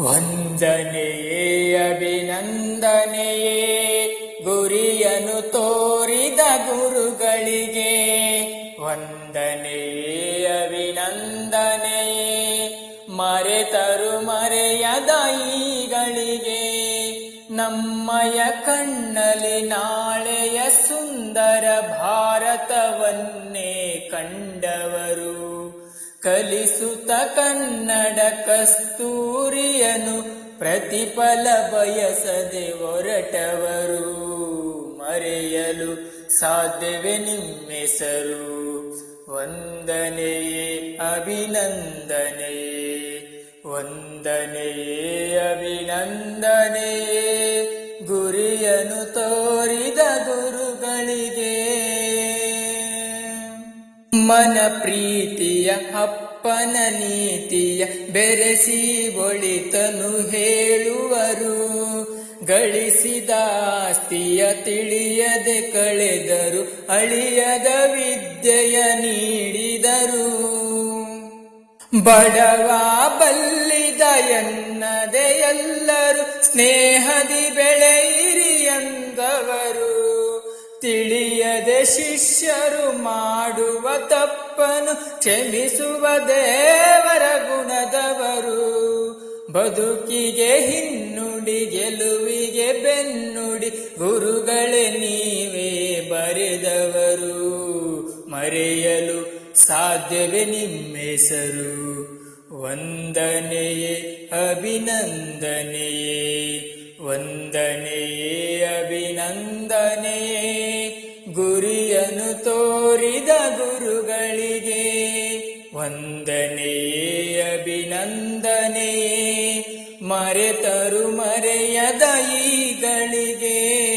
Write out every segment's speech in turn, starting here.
ವಂದನೆಯೇ ಅಭಿನಂದನೆಯೇ ಗುರಿಯನು ತೋರಿದ ಗುರುಗಳಿಗೆ ವಂದನೆಯೇ ಅಭಿನಂದನೆಯೇ, ಮರೆತರು ಮರೆಯದ ಈಗಳಿಗೆ ನಮ್ಮಯ ಕಣ್ಣಲ್ಲಿ ನಾಳೆಯ ಸುಂದರ ಭಾರತವನ್ನೇ ಕಂಡವರು. ಕಲಿಸುತ್ತ ಕನ್ನಡ ಕಸ್ತೂರಿಯನು ಪ್ರತಿಫಲ ಬಯಸದೆ ಹೊರಟವರು. ಮರೆಯಲು ಸಾಧ್ಯವೇ ನಿಮ್ಮೆಸರು. ವಂದನೆಯೇ ಅಭಿನಂದನೆಯೇ ವಂದನೆಯೇ ಅಭಿನಂದನೆಯೇ ಗುರಿಯನು ತೋರಿದ ಮನ ಪ್ರೀತಿಯ ಅಪ್ಪನ ನೀತಿಯ ಬೆರೆಸಿ ಒಳಿತನು ಹೇಳುವರು. ಗಳಿಸಿದ ಆಸ್ತಿಯ ತಿಳಿಯದೆ ಕಳೆದರು, ಅಳಿಯದ ವಿದ್ಯೆಯ ನೀಡಿದರು. ಬಡವ ಬಲ್ಲಿದ ಎನ್ನದೆ ಎಲ್ಲರೂ, ಸ್ನೇಹದಿ ಬೆಳೆಯಿರಿ ಎಂದವರು. ತಿಳಿಯದೆ ಶಿಷ್ಯರು ಮಾಡುವ ತಪ್ಪನು ಕ್ಷಮಿಸುವ ದೇವರ ಗುಣದವರು. ಬದುಕಿಗೆ ಹಿನ್ನುಡಿ, ಗೆಲುವಿಗೆ ಬೆನ್ನುಡಿ, ಗುರುಗಳೇ ನೀವೇ ಬರೆದವರು. ಮರೆಯಲು ಸಾಧ್ಯವೇ ನಿಮ್ಮೆಸರು. ವಂದನೆಯೇ ಅಭಿನಂದನೆಯೇ. ವಂದನೆಯೇ ಅಭಿನಂದನೆಯೇ. ಗುರಿಯನು ತೋರಿದ ಗುರುಗಳಿಗೆ ವಂದನೆಯೇ, ಅಭಿನಂದನೆಯೇ, ಮರೆತರು ಮರೆಯದ ಈಗಳಿಗೆ.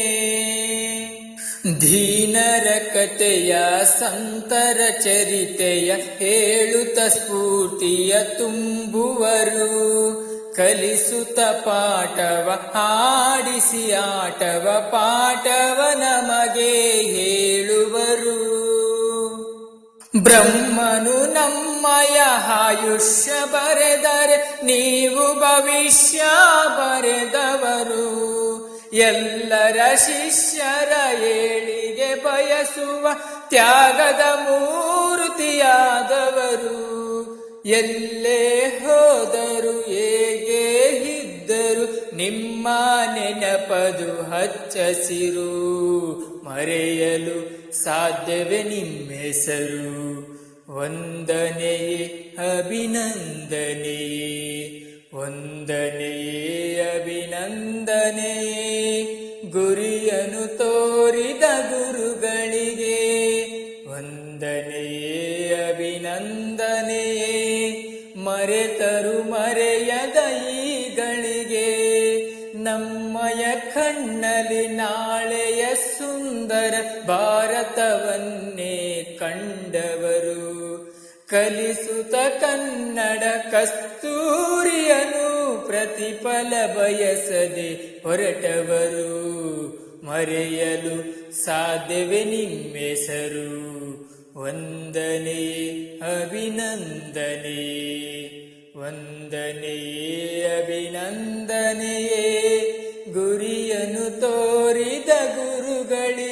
ದೀನರ ಕತೆಯ ಸಂತರ ಚರಿತೆಯ ಹೇಳುತ್ತ ಸ್ಫೂರ್ತಿಯ ತುಂಬುವರು. ಕಲಿಸುತ್ತ ಪಾಠವ, ಹಾಡಿಸಿ ಆಟವ, ಪಾಠವ ಬ್ರಹ್ಮನು ನಮ್ಮಯ ಆಯುಷ್ಯ ಬರೆದರೆ ನೀವು ಭವಿಷ್ಯ ಬರೆದವರು. ಎಲ್ಲರ ಶಿಷ್ಯರ ಏಳಿಗೆ ಬಯಸುವ ತ್ಯಾಗದ ಮೂರ್ತಿಯಾದವರು. ಎಲ್ಲೇ ಹೋದರು ಹೇಗೆ ನಿಮ್ಮ ನೆನಪದು ಹಚ್ಚಸಿರು, ಮರೆಯಲು ಸಾಧ್ಯವೇ ನಿಮ್ಮೆಸರು. ವಂದನೆಯೇ ಅಭಿನಂದನೆಯೇ, ವಂದನೆಯೇ ಅಭಿನಂದನೆ. ಗುರಿಯನು ತೋರಿದ ಗುರುಗಳಿಗೆ ವಂದನೆಯೇ ಅಭಿನಂದನೆಯೇ. ಮರೆತರು ಮರೆಯದ ಕಣ್ಣಲ್ಲಿ ನಾಳೆಯ ಸುಂದರ ಭಾರತವನ್ನೇ ಕಂಡವರು. ಕಲಿಸುತ್ತ ಕನ್ನಡ ಕಸ್ತೂರಿಯನು ಪ್ರತಿಫಲ ಬಯಸದೆ ಹೊರಟವರು. ಮರೆಯಲು ಸಾಧ್ಯವೇ ನಿಮ್ಮೆಸರು. ವಂದನೆ, ಅಭಿನಂದನೆ. ವಂದನೆ ಅಭಿನಂದನೆಯೇ. गुरु गड़ी